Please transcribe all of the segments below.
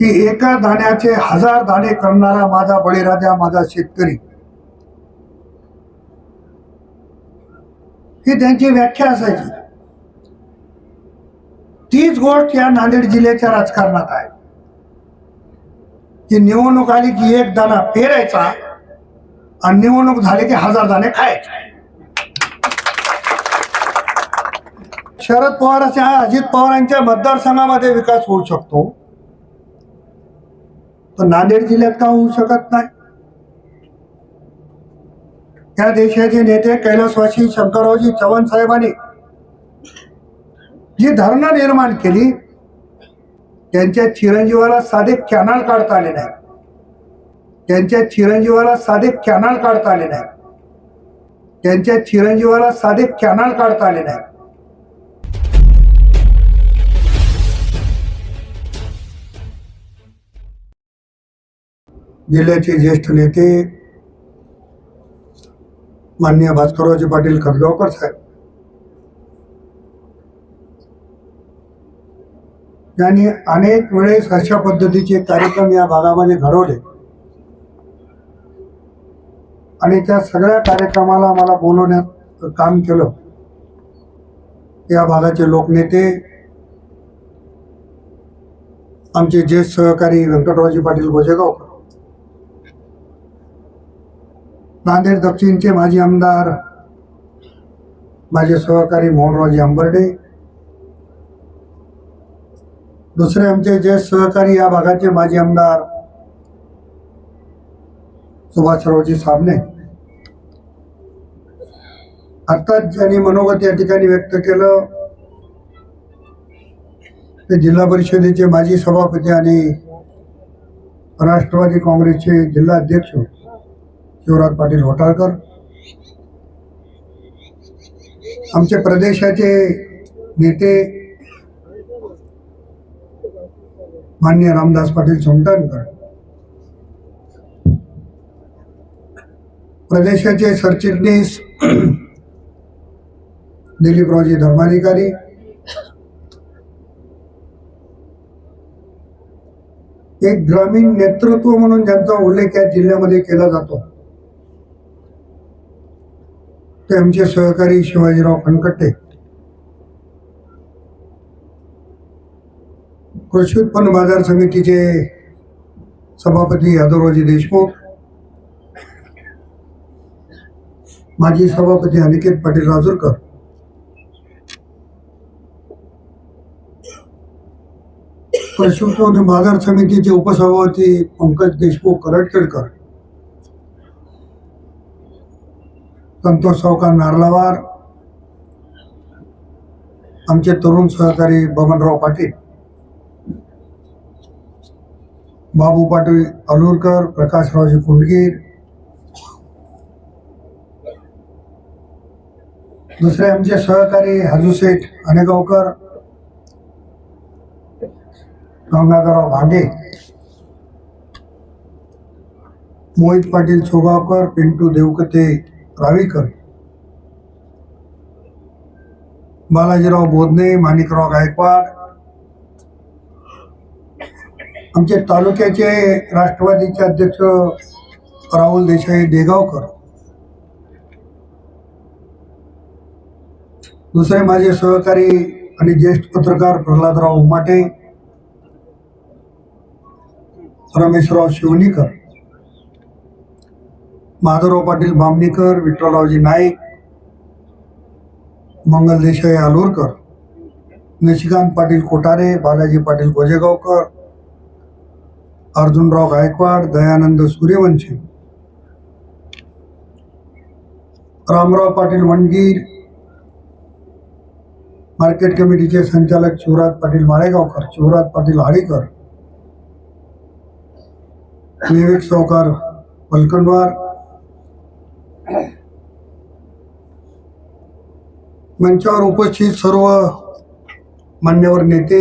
की एका दाण्याचे हजार दाणे करणारा माझा बळीराजा माझा शेतकरी. ही त्यांची व्याख्या असायची. तीच गोष्ट या नांदेड जिल्ह्याच्या राजकारणात आहे. की निवडणूक आली की एक दाणा पेरायचा आणि निवडणूक झाली की हजार दाणे खायचे. शरद पवारांच्या अजित पवारांच्या मतदारसंघामध्ये विकास होऊ शकतो. तर नांदेड जिल्ह्यात का होऊ शकत नाही? या देशाचे नेते कैलासवासी शंकररावजी चव्हाण साहेबांनी जी धरणं निर्माण केली त्यांच्या चिरंजीवाला साधे कॅनल काढता आले नाही. त्यांच्या चिरंजीवाला साधे कॅनल काढता आले नाही. त्यांच्या चिरंजीवाला साधे कॅनल काढता आले नाही. जिल्ह्याचे ज्येष्ठ नेते माननीय भास्कररावजी पाटील खतगावकर साहेब. यांनी अनेक वेळेस अशा पद्धतीचे कार्यक्रम या भागामध्ये घडवले. आणि त्या सगळ्या कार्यक्रमाला मला बोलवण्यात काम केलं. या भागाचे लोकनेते आमचे ज्येष्ठ सहकारी व्यंकटरावजी पाटील गोजेगावकर नांदेड दक्षिणचे माजी आमदार माझे सहकारी मोहनरावजी आंबर्डे. दुसरे आमचे जे सहकारी या भागाचे माजी आमदार सुभाषरावजी सामने आत्ताच ज्यांनी मनोगत या ठिकाणी व्यक्त केलं ते जिल्हा परिषदेचे माजी सभापती आणि राष्ट्रवादी काँग्रेसचे जिल्हा अध्यक्ष शिवराज पाटील होटाळकर. आमचे प्रदेशाचे नेते मान्य रामदास पाटील सोमटणकर प्रदेशाचे सरचिटणीस दिलीपरावजी धर्माधिकारी. एक ग्रामीण नेतृत्व म्हणून ज्यांचा उल्लेख या जिल्ह्यामध्ये केला जातो. ते आमचे सहकारी शिवाजीराव खणकट्टे कृषी उत्पन्न बाजार समितीचे सभापती यादवरावजी देशमुख माजी सभापती अनिकेत पाटील राजूरकर कृषी उत्पन्न बाजार समितीचे उपसभापती पंकज देशमुख करटकेडकर संतोष सावकार नारलावार आमचे तरुण सहकारी बबनराव पाटील बाबू पाटील अलूरकर प्रकाशरावजी कुंडगीर दुसरे आमचे सहकारी हाजूसेठ अनेगावकर गंगाधरराव भांडे मोहित पाटील सोगावकर पिंटू देवकते रावीकर बालाजीराव बोधने माणिकराव गायकवाड आमचे तालुक्याचे राष्ट्रवादीचे अध्यक्ष राहुल देसाई देगावकर दुसरे माझे सहकारी आणि ज्येष्ठ पत्रकार प्रल्हादराव उमाटे रमेशराव शिवणीकर माधवराव पाटील बामणीकर विठ्ठलरावजी नाईक मंगल देसाई आलोरकर निशिकांत पाटील कोठारे बालाजी पाटील गोजेगावकर अर्जुनराव गायकवाड दयानंद सूर्यवंशी रामराव पाटील वणगीर मार्केट कमिटीचे संचालक शिवराज पाटील माळेगावकर शिवराज पाटील हाळीकर विवेक सावकार पलकंडवार मंचावर उपस्थित सर्व मान्यवर नेते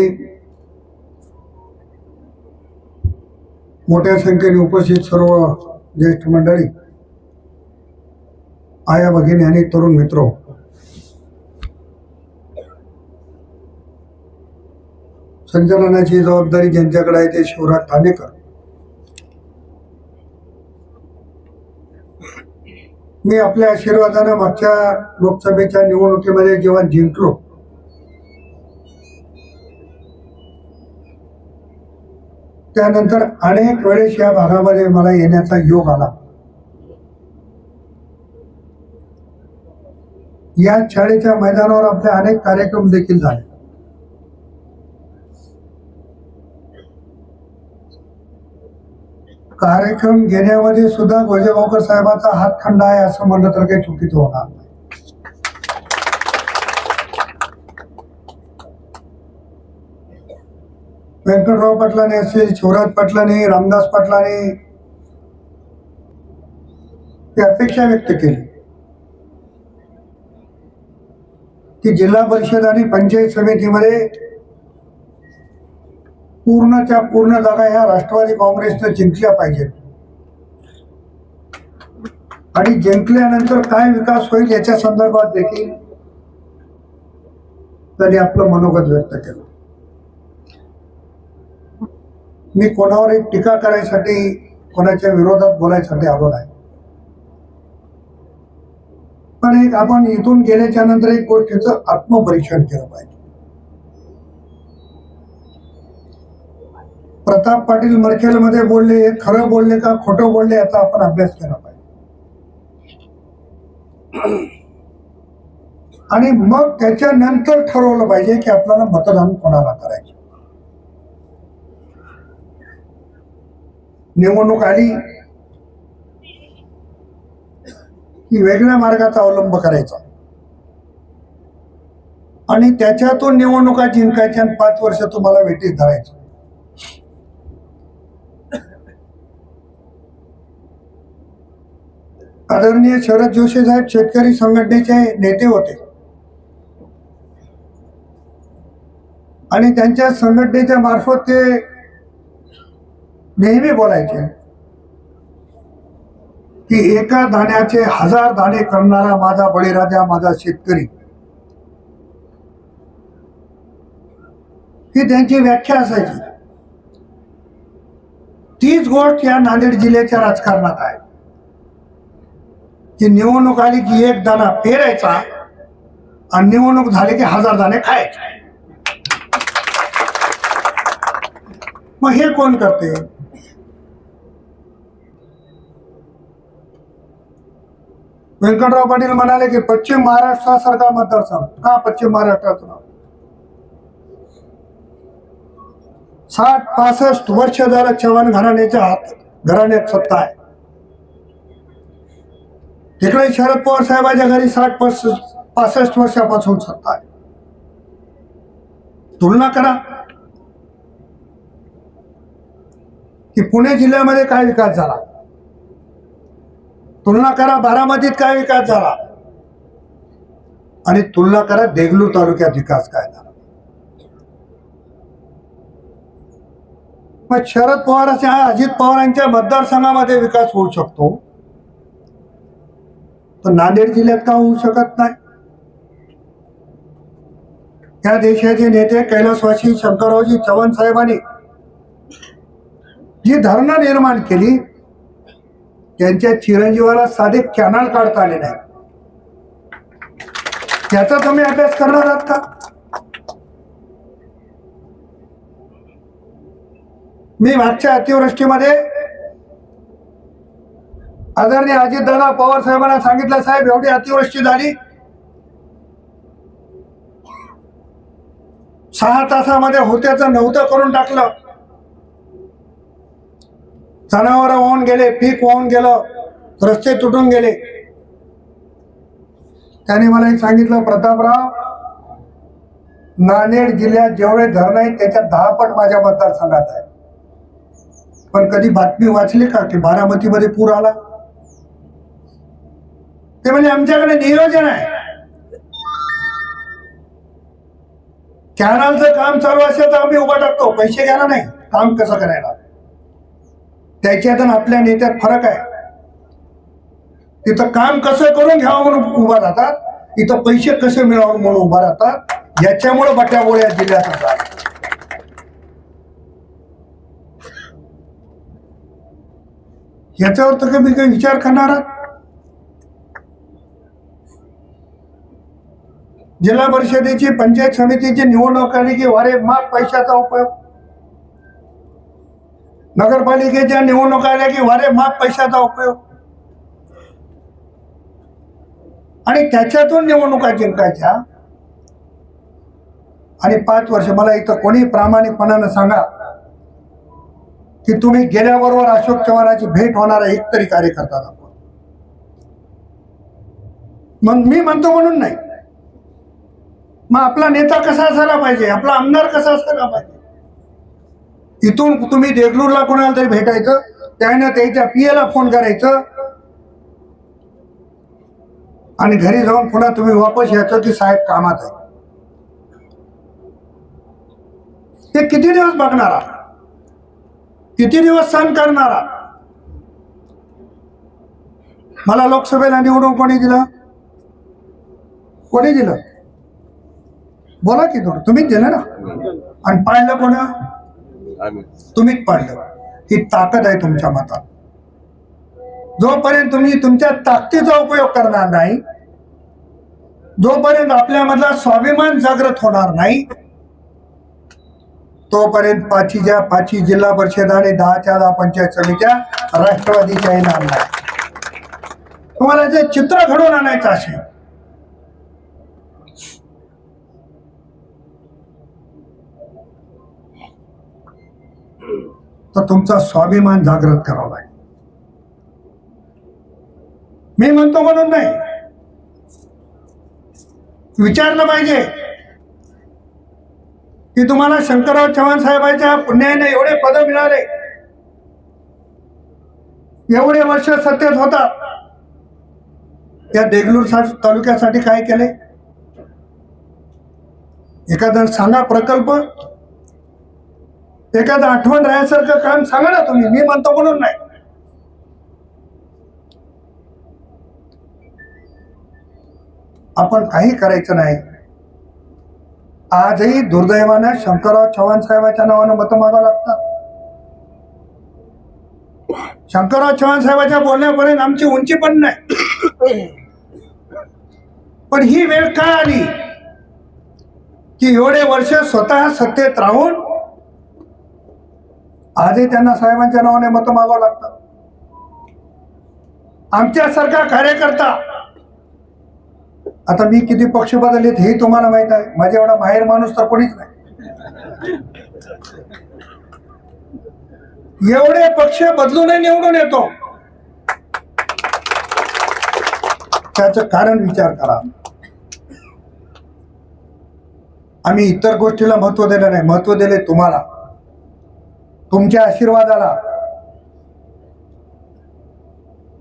मोठ्या संख्येने उपस्थित सर्व ज्येष्ठ मंडळी आया भगिनी आणि तरुण मित्र. संचालनाची जबाबदारी ज्यांच्याकडे आहे ते शिवराज ठाणेकर मी आपल्या आशीर्वादानं मागच्या लोकसभेच्या निवडणुकीमध्ये जेव्हा जिंकलो त्यानंतर अनेक वेळेस या भागामध्ये मला येण्याचा योग आला. या शाळेच्या मैदानावर आपले अनेक कार्यक्रम देखील झाले. कार्यक्रम घेण्यामध्ये सुद्धा गोजेगावकर साहेबाचा हातखंड आहे असं म्हणलं तर काही चुकीचं होणार नाही. व्यंकटराव पाटलाने असेल शिवराज पाटलाने रामदास पाटलाने ती अपेक्षा व्यक्त केली. की जिल्हा परिषद आणि पंचायत समितीमध्ये पूर्णच्या पूर्ण जागा ह्या राष्ट्रवादी काँग्रेसनं जिंकल्या पाहिजेत. आणि जिंकल्यानंतर काय विकास होईल याच्या संदर्भात देखील त्यांनी आपलं मनोगत व्यक्त केलं. मी कोणावर एक टीका करायसाठी कोणाच्या विरोधात बोलायसाठी आलो नाही. पण एक आपण इथून गेल्याच्यानंतर एक गोष्टीचं आत्मपरीक्षण केलं पाहिजे. प्रताप पाटील मरखेलमध्ये बोलले हे खरं बोलले का खोटं बोलले याचा आपण अभ्यास केला पाहिजे. आणि मग त्याच्यानंतर ठरवलं पाहिजे की आपल्याला मतदान कोणाला करायचं. निवडणूक आली की वेगळ्या मार्गाचा अवलंब करायचा. आणि त्याच्यातून निवडणुका जिंकायच्या आणि पाच वर्ष तुम्हाला वेटीस धरायचं. आदरणीय शरद जोशी साहेब शेतकरी संघटनेचे नेते होते. आणि त्यांच्या संघटनेच्या मार्फत ते नेहमी बोलायचे की एका दाण्याचे हजार दाणे करणारा माझा बळीराजा माझा शेतकरी. ही त्यांची व्याख्या असायची. तीच गोष्ट या नांदेड जिल्ह्याच्या राजकारणात आहे. की निवडणूक आली की एक दाणा पेरायचा आणि निवडणूक झाली की हजार दाणे खायचे. मग हे कोण करते? व्यंकटराव पाटील म्हणाले की पश्चिम महाराष्ट्रासारखा मतदारसंघ. का पश्चिम महाराष्ट्रात साठ पासष्ट वर्ष झालं चव्हाण घराण्याच्या हात घराण्यात सत्ता आहे. तिकडे शरद पवार साहेबाच्या घरी साठ पस पासष्ट वर्षापासून सत्ता आहे. तुलना करा. की पुणे जिल्ह्यामध्ये काय विकास झाला? तुलना करा बारामतीत काय विकास झाला? आणि तुलना करा देगलूर तालुक्यात विकास काय झाला? मग शरद पवारांच्या अजित पवारांच्या मतदारसंघामध्ये विकास होऊ शकतो. तर नांदेड जिल्ह्यात का होऊ शकत नाही? या देशाचे नेते कैलासवासी शंकररावजी चव्हाण साहेबांनी जी धरणं निर्माण केली त्यांच्या चिरंजीवाला साधे कॅनल काढता आले नाही. त्याचा तुम्ही अभ्यास करणार आहात का? मी मागच्या अतिवृष्टीमध्ये आदरणीय अजितदादा पवार साहेबांना सांगितलं साहेब एवढी अतिवृष्टी झाली. सहा तासामध्ये होत्याचं नव्हतं करून टाकलं. जनावर वाहून गेले पीक वाहून गेलं रस्ते तुटून गेले. त्याने मला एक सांगितलं प्रतापराव नांदेड जिल्ह्यात जेवढे धरण आहेत त्याच्या दहा पट माझ्या मतदारसंघात आहे पण कधी बातमी वाचली का की बारामतीमध्ये पूर आला? ते म्हणजे आमच्याकडे नियोजन आहे. कॅनलचं काम चालू असेल तर आम्ही उभा टाकतो. पैसे घ्यायला नाही. काम कसं करायला? त्याच्यात आपल्या नेत्यात फरक आहे. तिथं काम कसं करून घ्यावं म्हणून उभा राहतात. इथं पैसे कसे मिळावं म्हणून उभा राहतात. याच्यामुळे बट्याबोळ या जिल्ह्यात होतात याच्यावर तर मी काही विचार करणार आहात? जिल्हा परिषदेची पंचायत समितीची निवडणूक आली की वारे माग पैशाचा उपयोग. नगरपालिकेच्या निवडणुका आल्या की वारे माग पैशाचा उपयोग. आणि त्याच्यातून निवडणुका जिंकायच्या. आणि पाच वर्ष मला इथं कोणी प्रामाणिकपणानं सांगा की तुम्ही गेल्याबरोबर अशोक चव्हाणाची भेट होणारा एक तरी कार्यकर्ता दाखवा. मग मी म्हणतो म्हणून नाही. मग आपला नेता कसा असायला पाहिजे? आपला आमदार कसा असायला पाहिजे? इथून तुम्ही देगलूरला कोणाला तरी भेटायचं त्यानं त्याच्या पीएला फोन करायचं आणि घरी जाऊन पुन्हा तुम्ही वापस यायचं की साहेब कामात आहे. ते किती दिवस बघणार? किती दिवस सहन करणारा? मला लोकसभेला निवडून कोणी दिलं? कोणी दिलं? बोला की थोडं. तुम्हीच दिलं ना? आणि पाळलं कोणा? तुम्हीच पाडलं ही ताकद आहे तुमच्या मतात. जोपर्यंत तुम्ही तुमच्या ताकदीचा उपयोग करणार नाही जोपर्यंत आपल्यामधला स्वाभिमान जागृत होणार नाही तोपर्यंत पाचीच्या पाची जिल्हा परिषद आणि दहाच्या दहा पंचायत समित्या राष्ट्रवादीच्या येणार नाही. तुम्हाला जे चित्र घडवून आणायचं असेल तर तुमचा स्वाभिमान जागृत करावा लागेल. मी म्हणतो म्हणून नाही. विचारलं पाहिजे. की तुम्हाला शंकरराव चव्हाण साहेबांच्या पुण्याने एवढे पद मिळाले. एवढे वर्ष सत्तेत होता या देगलूर तालुक्यासाठी काय केले? एखादा सांगा प्रकल्प एखादं आठवण राहण्यासारखं काम सांगा ना तुम्ही. मी म्हणतो म्हणून नाही. आपण काही करायचं नाही. आजही दुर्दैवानं शंकरराव चव्हाण साहेबाच्या नावानं मतं मागावं लागतात. शंकरराव चव्हाण साहेबाच्या बोलण्यापर्यंत आमची उंची पण नाही. पण ही वेळ का आली? की एवढे वर्ष स्वतः सत्तेत राहून आजही त्यांना साहेबांच्या नावाने मतं मागावं लागतात. आमच्यासारखा कार्यकर्ता. आता मी किती पक्ष बदललेत हे तुम्हाला माहीत आहे. माझ्या एवढा बाहेर माणूस तर कोणीच नाही. एवढे पक्ष बदलूनही निवडून येतो. त्याचं कारण विचार करा. आम्ही इतर गोष्टीला महत्त्व दिलं नाही. महत्त्व दिले तुम्हाला. तुमच्या आशीर्वादाला.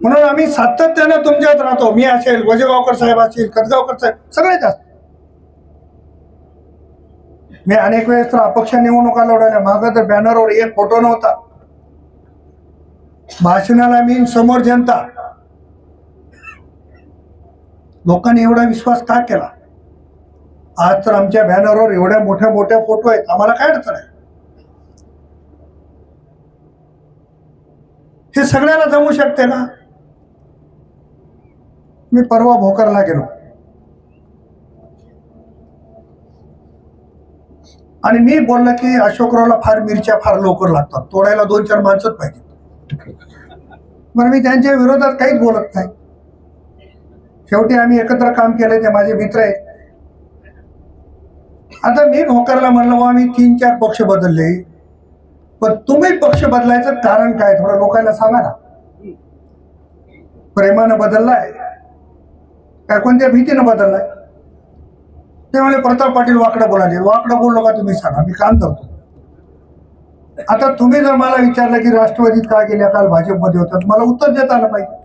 म्हणून आम्ही सातत्यानं तुमच्यात राहतो. मी असेल वजेगावकर साहेब असतील खतगावकर साहेब सगळेच असतात. मी अनेक वेळेस तर अपक्ष निवडणुका लढवल्या. मागं तर बॅनरवर एक फोटो नव्हता. भाषणाला मी समोर जनता. लोकांनी एवढा विश्वास का केला? आज तर आमच्या बॅनरवर एवढ्या मोठ्या मोठ्या फोटो आहेत. आम्हाला काय अडचण आहे? ते सगळ्याला जमू शकते ना? मी परवा भोकरला गेलो. आणि मी बोललं की अशोकरावला फार मिरच्या फार लवकर लागतात. तोडायला दोन चार माणसंच पाहिजे बरं मी त्यांच्या विरोधात काहीच बोलत नाही. शेवटी आम्ही एकत्र काम केलं ते माझे मित्र आहेत. आता मी भोकरला म्हणलं बा आम्ही तीन चार पक्ष बदलले. पण तुम्ही पक्ष बदलायचं कारण काय? थोडं लोकांना सांगा ना. प्रेमानं बदललाय. काय कोणत्या भीतीनं बदललाय? ते म्हणे प्रताप पाटील वाकडं बोलाले वाकडं बोललो का तुम्ही सांगा. मी काम करतो. आता तुम्ही जर मला विचारलं की राष्ट्रवादीत का गेल्या काल भाजपमध्ये होतात मला उत्तर देता आलं पाहिजे.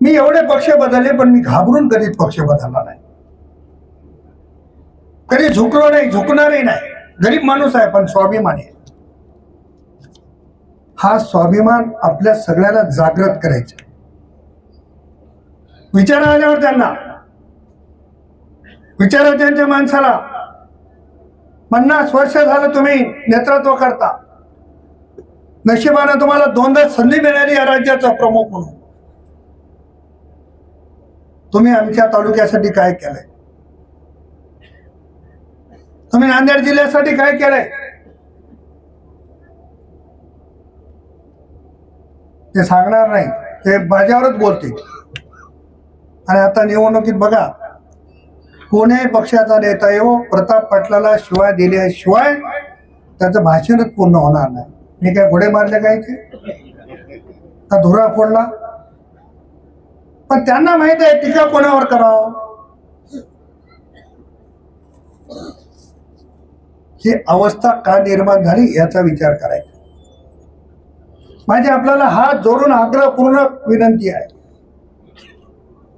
मी एवढे पक्ष बदलले पण मी घाबरून कधीच पक्ष बदलला नाही. कधी झुकलो नाही झुकणारही नाही. गरीब माणूस आहे पण स्वाभिमान आहे. हा स्वाभिमान आपल्या सगळ्याला जागृत करायचा विचार आल्यावर त्यांना विचारा त्यांच्या माणसाला पन्नास वर्ष झालं तुम्ही नेतृत्व करता. नशिबानं तुम्हाला दोनदा संधी मिळाली या राज्याचा प्रमुख म्हणून. तुम्ही आमच्या तालुक्यासाठी काय केलंय? तुम्ही नांदेड जिल्ह्यासाठी काय केलंय? ते सांगणार नाही. ते माझ्यावरच बोलते आणि आता निवडणुकीत बघा कोणीही पक्षाचा नेता येऊ प्रताप पाटलाला शिवाय दिल्याशिवाय त्याचं भाषणच पूर्ण होणार नाही. मी काय घोडे मारले काय ते का धुरा फोडला? पण त्यांना माहीत आहे टीका कोणावर करावं? ही अवस्था का निर्माण झाली याचा विचार करायचा. माझी आपल्याला हात जोडून आग्रहपूर्ण विनंती आहे.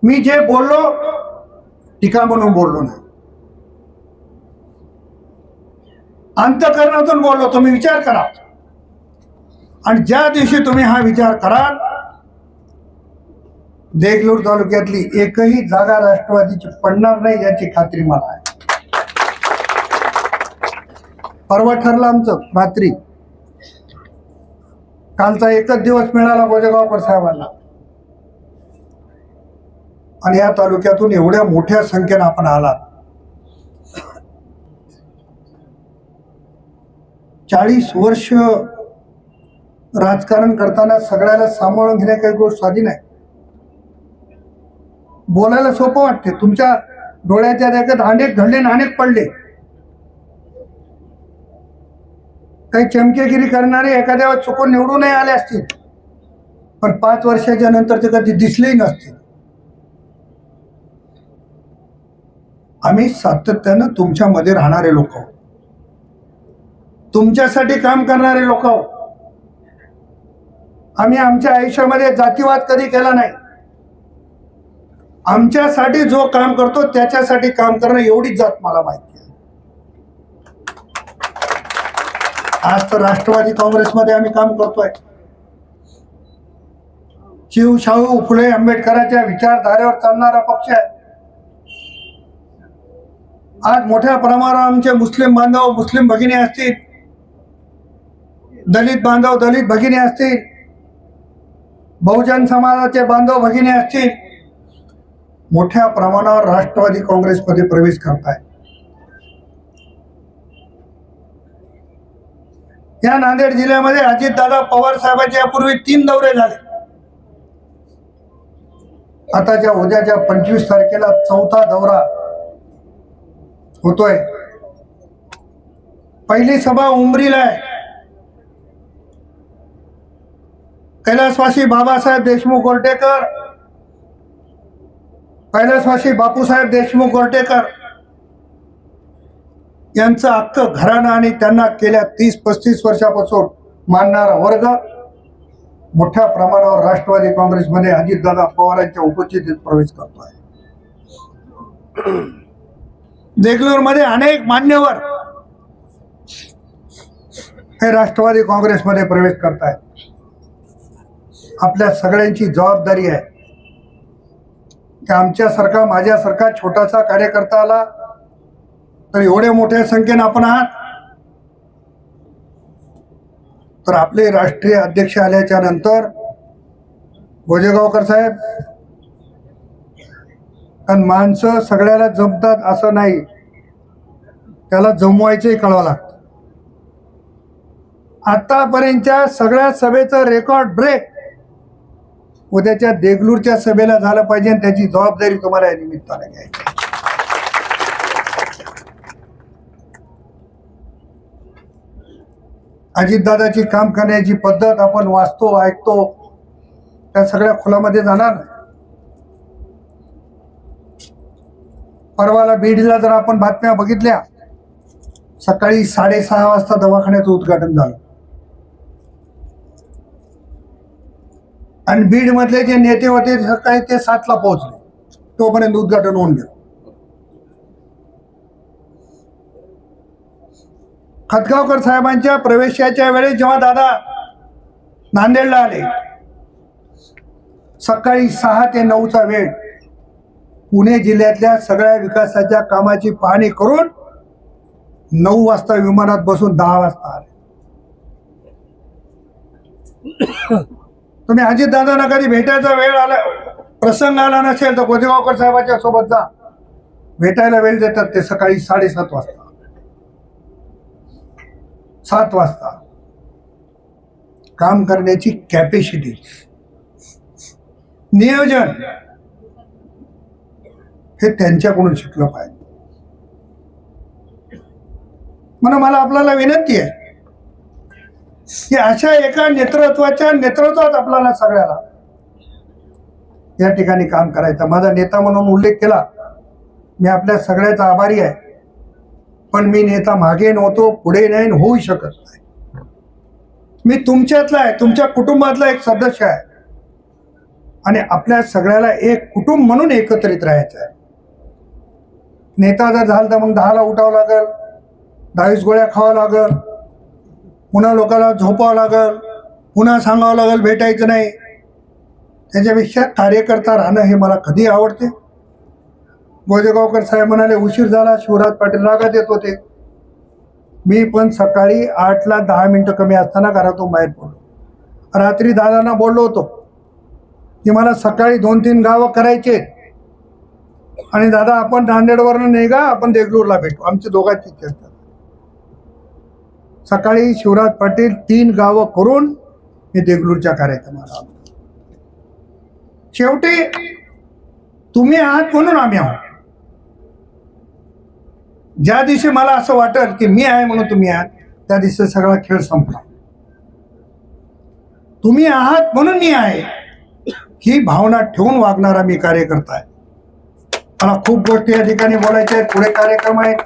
मी जे बोललो टीका म्हणून बोललो नाही. अंतकरणातून बोललो तुम्ही विचार करा. आणि ज्या दिवशी तुम्ही हा विचार कराल देगलूर तालुक्यातली एकही जागा राष्ट्रवादीची पडणार नाही याची खात्री मला आहे. परवा ठरलं आमचं रात्री. कालचा एकच दिवस मिळाला गोजेगावकर साहेबांना. आणि या तालुक्यातून एवढ्या मोठ्या संख्येनं आपण आलात. चाळीस वर्ष राजकारण करताना सगळ्याला सांभाळून घेण्या काही गोष्ट साधी नाही. बोलायला सोपं वाटते तुमच्या डोळ्याच्या देखत अनेक घडले आणि अनेक पडले. काही चमकेगिरी करणारे एखाद्या चुकून निवडूनही आले असतील. पण पाच वर्षाच्या नंतर ते कधी दिसलेही नसतील. आम्ही सातत्यानं तुमच्यामध्ये राहणारे लोक आहोत. तुमच्यासाठी काम करणारे लोक आहोत. आम्ही आमच्या आयुष्यामध्ये जातीवाद कधी केला नाही. आमच्यासाठी जो काम करतो त्याच्यासाठी काम करणं एवढीच जात मला माहिती आहे. आज तर राष्ट्रवादी काँग्रेसमध्ये आम्ही काम करतोय. शिव शाहू फुले आंबेडकरांच्या विचारधारेवर चालणारा पक्ष आहे. आज मोठ्या प्रमाणावर आमचे मुस्लिम बांधव मुस्लिम भगिनी असतील. दलित बांधव दलित भगिनी असतील. बहुजन समाजाचे बांधव भगिनी असतील. मोठ्या प्रमाणावर राष्ट्रवादी काँग्रेसमध्ये प्रवेश करताय या नांदेड जिल्ह्यामध्ये अजितदादा पवार साहेबांचे यापूर्वी तीन दौरे झाले. आताच्या उद्याच्या पंचवीस तारखेला चौथा दौरा होतोय. पहिली सभा उमरीला आहे. कैलासवासी बाबासाहेब देशमुख गोरटेकर कैलासवासी बापूसाहेब देशमुख गोरटेकर यांचं अख्खं घराणं आणि त्यांना गेल्या तीस पस्तीस वर्षापासून मानणारा वर्ग मोठ्या प्रमाणावर राष्ट्रवादी काँग्रेसमध्ये अजितदादा पवारांच्या उपस्थितीत प्रवेश करतो आहे देगलूरमध्ये अनेक मान्यवर हे राष्ट्रवादी काँग्रेसमध्ये प्रवेश करतायत. आपल्या सगळ्यांची जबाबदारी आहे. की आमच्यासारखा माझ्यासारखा छोटासा कार्यकर्ता आला तर एवढ्या मोठ्या संख्येनं आपण आहात? तर आपले राष्ट्रीय अध्यक्ष आल्याच्यानंतर गोजेगावकर साहेब कारण माणसं सगळ्याला जमतात असं नाही. त्याला जमवायचंही कळावं लागतं. आतापर्यंतच्या सगळ्या सभेचं रेकॉर्ड ब्रेक उद्याच्या देगलूरच्या सभेला झालं पाहिजे आणि त्याची जबाबदारी तुम्हाला या निमित्ताने घ्यायची अजितदादाची काम करण्याची पद्धत आपण वाचतो ऐकतो त्या सगळ्या खुलामध्ये जाणार परवाला बीडला जर आपण बातम्या बघितल्या सकाळी साडेसहा वाजता दवाखान्याचं उद्घाटन झालं. आणि बीडमधले जे नेते होते सकाळी ते सातला पोहोचले. तोपर्यंत उद्घाटन होऊन गेलं. खतगावकर साहेबांच्या प्रवेशाच्या वेळेस जेव्हा दादा नांदेडला आले सकाळी सहा ते नऊचा वेळ पुणे जिल्ह्यातल्या सगळ्या विकासाच्या कामाची पाहणी करून नऊ वाजता विमानात बसून दहा वाजता आले. तुम्ही अजित दादांना कधी भेटायचा वेळ आला प्रसंग आला नसेल तर गोदेगावकर साहेबांच्या सोबत जा. भेटायला वेळ देतात ते सकाळी साडेसात वाजता. सात वाजता. काम करण्याची कॅपॅसिटी नियोजन. हे त्यांच्याकडून शिकलं पाहिजे. म्हणून मला आपल्याला विनंती आहे की अशा एका नेतृत्वाच्या नेतृत्वात आपल्याला सगळ्याला या ठिकाणी काम करायचं. माझा नेता म्हणून उल्लेख केला. मी आपल्या सगळ्याचा आभारी आहे. पण मी नेता मागे नव्हतो पुढे नाही होऊ शकत नाही. मी तुमच्यातला आहे तुमच्या कुटुंबातला एक सदस्य आहे. आणि आपल्या सगळ्याला एक कुटुंब म्हणून एकत्रित राहायचं आहे. नेता जर झाला तर मग दहाला उठावं लागेल दहावीस गोळ्या खावं लागेल पुन्हा लोकांना झोपावं लागेल पुन्हा सांगावं लागेल भेटायचं नाही. त्याच्यापेक्षा कार्यकर्ता राहणं हे मला कधी आवडते? गोजेगावकर साहेब म्हणाले उशीर झाला शिवराज पाटील रागात येत होते. मी पण सकाळी आठला दहा मिनटं कमी असताना घरातून बाहेर पडलो. रात्री दादांना बोललो होतो की मला सकाळी दोन तीन गावं करायचे आणि दादा आपण नांदेडवरनं नाही का आपण देगलूरला भेटू. आमच्या दोघांची चर्चा सकाळी शिवराज पाटील तीन गावं करून मी देगलूरच्या कार्यक्रमाला शेवटी तुम्ही आहात म्हणून आम्ही आहोत. ज्या दिवशी मला असं वाटेल की मी आहे म्हणून तुम्ही आहात त्या दिवशी सगळा खेळ संपला. तुम्ही आहात म्हणून मी आहे. ही भावना ठेवून वागणारा मी कार्यकर्ता आहे. मला खूप गोष्टी या ठिकाणी बोलायच्या आहेत. पुढे कार्यक्रम आहेत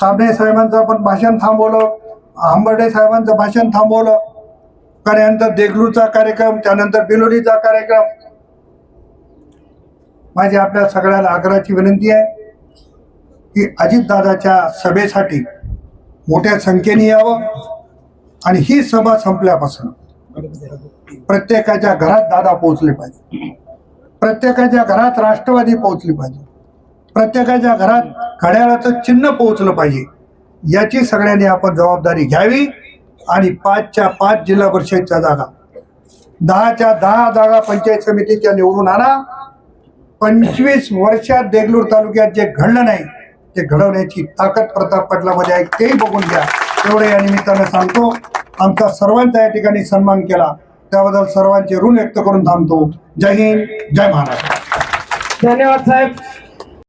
साबणे साहेबांचं आपण भाषण थांबवलं. आंबर्डे साहेबांचं भाषण थांबवलं. त्यानंतर देगलूरचा कार्यक्रम त्यानंतर बिलोलीचा कार्यक्रम. माझी आपल्या सगळ्याला आग्रहाची विनंती आहे. की अजितदादाच्या सभेसाठी मोठ्या संख्येने यावं आणि ही सभा संपल्यापासून प्रत्येकाच्या घरात दादा पोहोचले पाहिजे. प्रत्येकाच्या घरात राष्ट्रवादी पोहोचली पाहिजे. प्रत्येकाच्या घरात घड्याळाचं चिन्ह पोहोचलं पाहिजे. याची सगळ्यांनी आपण जबाबदारी घ्यावी आणि पाचच्या पाच जिल्हा परिषदच्या जागा दहाच्या दहा जागा पंचायत समितीच्या निवडून आणा. पंचवीस वर्षात देगलूर तालुक्यात जे घडलं नाही ते घडवण्याची ताकद प्रताप पाटलामध्ये आहे तेही बघून घ्या. एवढे या निमित्तानं सांगतो आमचा सर्वांचा या ठिकाणी सन्मान केला. त्याबद्दल सर्वांचे ऋण व्यक्त करून थांबतो. जय हिंद जय महाराष्ट्र. धन्यवाद साहेब.